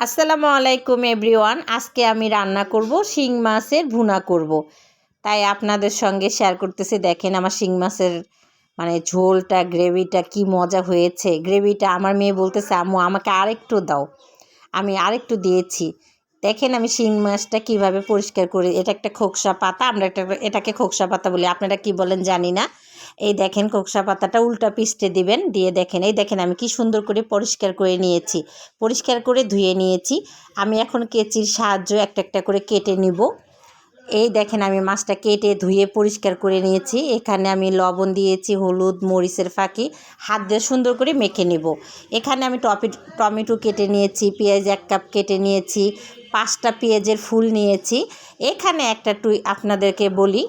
আসসালামু আলাইকুম, এভরিওয়ান। আজকে আমি রান্না করব, শিং মাছের ভুনা করব। তাই আপনাদের সঙ্গে শেয়ার করতেছি, দেখেন আমার শিং মাছের মানে ঝোলটা, গ্রেভিটা কি মজা হয়েছে। গ্রেভিটা আমার মেয়ে বলতেছে, আম্মু, আমাকে আরেকটু দাও। আমি আরেকটু দিয়েছি। দেখেন আমি শিং মাছটা কীভাবে পরিষ্কার করি। এটা একটা খোকসা পাতা, আমরা একটা, এটাকে খোকসা পাতা বলি। আপনারা কি বলেন জানি না। এই দেখেন কোকসা পাতাটা উল্টা পিষ্টে দিবেন, দিয়ে দেখেন, এই দেখেন আমি কি সুন্দর করে পরিষ্কার করে নিয়েছি। পরিষ্কার করে ধুয়ে নিয়েছি। আমি এখন কেচির সাহায্য একটা একটা করে কেটে নিব। এই দেখেন আমি মাছটা কেটে ধুয়ে পরিষ্কার করে নিয়েছি। এখানে আমি লবণ দিয়েছি, হলুদ, মরিচের ফাঁকি, হাত দিয়ে সুন্দর করে মেখে নেব। এখানে আমি টপি, টমেটো কেটে নিয়েছি, পেঁয়াজ এক কাপ কেটে নিয়েছি, পাঁচটা পেঁয়াজের ফুল নিয়েছি। এখানে একটা টুই আপনাদেরকে বলি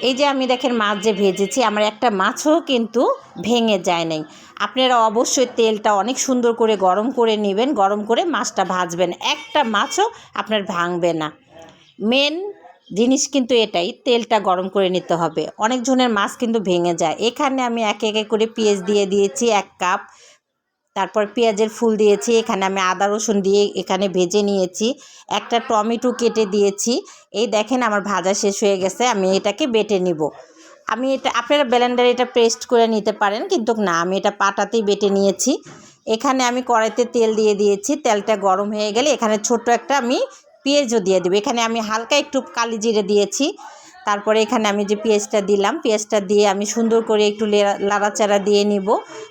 এই যে আমি দেখেন মাছ যে ভেজেছি, আমার একটা মাছও কিন্তু ভেঙে যায় নাই। আপনারা অবশ্যই তেলটা অনেক সুন্দর করে গরম করে নেবেন, গরম করে মাছটা ভাজবেন। একটা মাছও আপনার ভাঙবে না। মেন জিনিস কিন্তু এটাই, তেলটা গরম করে নিতে হবে। অনেক জনের মাছ কিন্তু ভেঙে যায়। এখানে আমি একে একে করে পেঁয়াজ দিয়ে দিয়েছি, এক কাপ। তারপর পেঁয়াজের ফুল দিয়েছি, এখানে আমি আদা রসুন দিয়ে এখানে ভেজে নিয়েছি, একটা টমেটো কেটে দিয়েছি, এই দেখেন আমার ভাজা শেষ হয়ে গেছে, আমি এটাকে বেটে নিব। আমি এটা, আপনারা ব্লেন্ডারে এটা পেস্ট করে নিতে পারেন, কিন্তু না, আমি এটা পাটাতেই বেটে নিয়েছি। এখানে আমি কড়াইতে তেল দিয়ে দিয়েছি, তেলটা গরম হয়ে গেলে এখানে ছোট্ট একটা আমি পেঁয়াজও দিয়ে দেবো। এখানে আমি হালকা একটু কালি জিরে দিয়েছি তারপরে এখানে আমি যে পেঁয়াজটা দিলাম, পেঁয়াজটা দিয়ে আমি সুন্দর করে একটু লাড়াচাড়া দিয়ে নিব।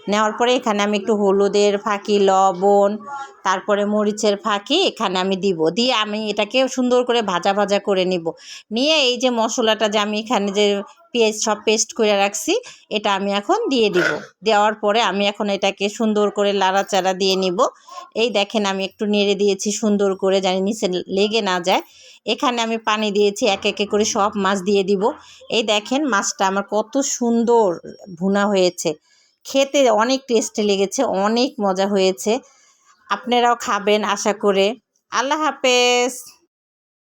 নেওয়ার পরে এখানে আমি একটু হলুদের ফাঁকি, লবণ, তারপরে মরিচের ফাঁকি এখানে আমি দিব। দিয়ে আমি এটাকে সুন্দর করে ভাজা ভাজা করে নিব। নিয়ে এই যে মশলাটা যে আমি এখানে যে পেঁয়াজ সব পেস্ট করে রাখছি, এটা আমি এখন দিয়ে দিব। দেওয়ার পরে আমি এখন এটাকে সুন্দর করে লাড়াচাড়া দিয়ে নিব। এই দেখেন আমি একটু নেড়ে দিয়েছি সুন্দর করে জানি নিচে লেগে না যায়। এখানে আমি পানি দিয়েছি, এক একে করে সব মাছ দিয়ে দিব। এই দেখেন মাছটা আমার কত সুন্দর ভুনা হয়েছে। খেতে অনেক টেস্টে লেগেছে, অনেক মজা হয়েছে। আপনারাও খাবেন, আশা করে। আল্লাহ হাফেজ।